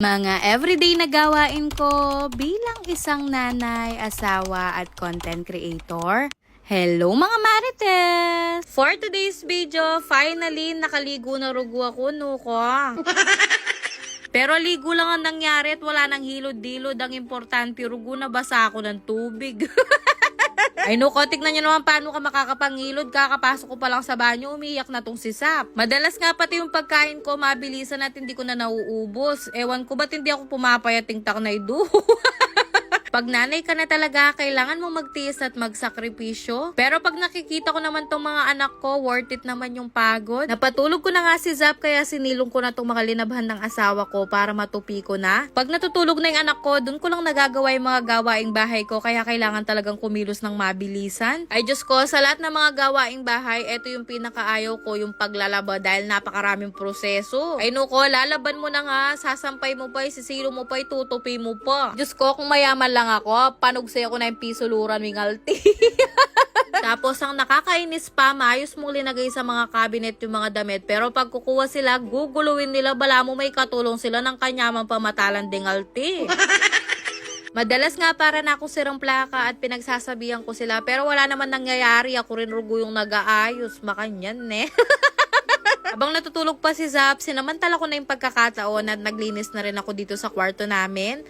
Mga everyday na gawain ko bilang isang nanay, asawa at content creator. Hello mga Marites! For today's video, finally nakaligo na rugo ako, nuko. Pero ligo lang ang nangyari at wala nang hilod-dilod. Ang importante, rugo na basa ako ng tubig. Ay no, ko, tignan nyo naman paano ka makakapangilod. Kakapasok ko pa lang sa banyo, umiyak na tong si Sap. Madalas nga pati yung pagkain ko, mabilisan at hindi ko na nauubos. Ewan ko ba't hindi ako pumapayating tak na idu. Pag nanay ka na talaga, kailangan mo magtiis at magsakripisyo. Pero pag nakikita ko naman tong mga anak ko, worth it naman yung pagod. Napatulog ko na nga si Zap, kaya sinilong ko na tong mga linabhan ng asawa ko para matupi ko na. Pag natutulog na yung anak ko, dun ko lang nagagawa yung mga gawaing bahay ko, kaya kailangan talagang kumilos ng mabilisan. Ay Diyos ko, sa lahat ng mga gawaing bahay, eto yung pinakaayaw ko, yung paglalaba dahil napakaraming proseso. Ay no ko, lalaban mo na nga, sasampay mo pa, sisilo mo pa, tutupi mo pa. Diyos ko, kung mayaman lang ako, panugsay ako na yung pisuluran wingalti. Tapos ang nakakainis pa, maayos mong linagay sa mga cabinet yung mga damit. Pero pag kukuha sila, guguluin nila, bala mo may katulong sila ng kanyamang pamatalan dingalti. Madalas nga para na ako sirang plaka at pinagsasabihan ko sila pero wala naman nangyayari ako rin rugo yung nag-aayos makanyan ne. Habang natutulog pa si Zap, sinamantala ko na yung pagkakataon at naglinis na rin ako dito sa kwarto namin.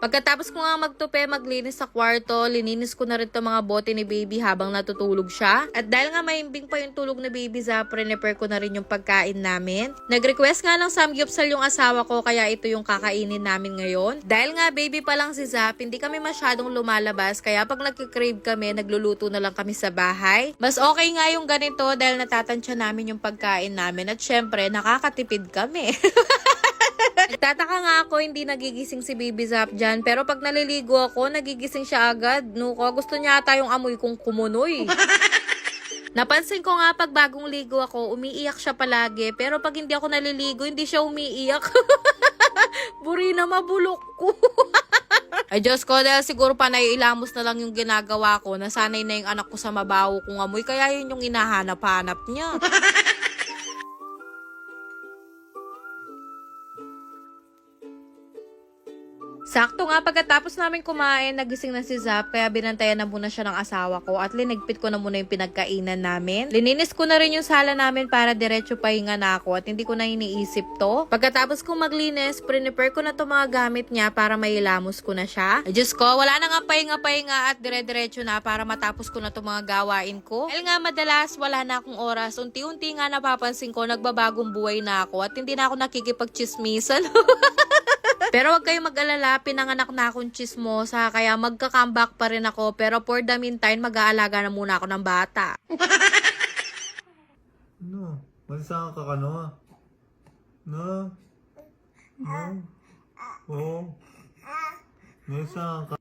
Pagkatapos ko nga magtupe, maglinis sa kwarto, lininis ko na rin itong mga bote ni baby habang natutulog siya. At dahil nga mahimbing pa yung tulog ni baby Zap, prepare ko na rin yung pagkain namin. Nag-request nga ng samgyupsal yung asawa ko kaya ito yung kakainin namin ngayon. Dahil nga baby pa lang si Zap, hindi kami masyadong lumalabas kaya pag nagkikrave kami, nagluluto na lang kami sa bahay. Mas okay nga yung ganito dahil natatansya namin yung pagkain namin at syempre nakakatipid kami. Nagtataka nga ako, hindi nagigising si Baby Zap dyan. Pero pag naliligo ako, nagigising siya agad. Nuko, gusto niya ata yung amoy kong kumunoy. Napansin ko nga pag bagong ligo ako, umiiyak siya palagi. Pero pag hindi ako naliligo, hindi siya umiiyak. Buri na mabulok ko. Ay Diyos ko, dahil siguro pa naiilamos na lang yung ginagawa ko. Nasanay na yung anak ko sa mabaho kong amoy. Kaya yun yung hinahanap-hanap niya. Sakto nga pagkatapos namin kumain, nagising na si Zap kaya binantayan na muna siya ng asawa ko at linigpit ko na muna yung pinagkainan namin. Lininis ko na rin yung sala namin para diretso pahinga na ako at hindi ko na iniisip to. Pagkatapos kong maglinis, prepare ko na to mga gamit niya para mailamos ko na siya. Ay Diyos ko, wala na nga pahinga-pahinga at dire-diretso na para matapos ko na to mga gawain ko. Dahil nga madalas wala na akong oras, unti-unti nga napapansin ko nagbabagong buhay na ako at hindi na ako nakikipagchismisan. Pero wag kayong mag-alala, pinanganak na akong chismosa, kaya magka-comeback pa rin ako. Pero for the meantime, mag-aalaga na muna ako ng bata. No, magsasaka ka ka no? No? No? Oo. Magsasaka ka.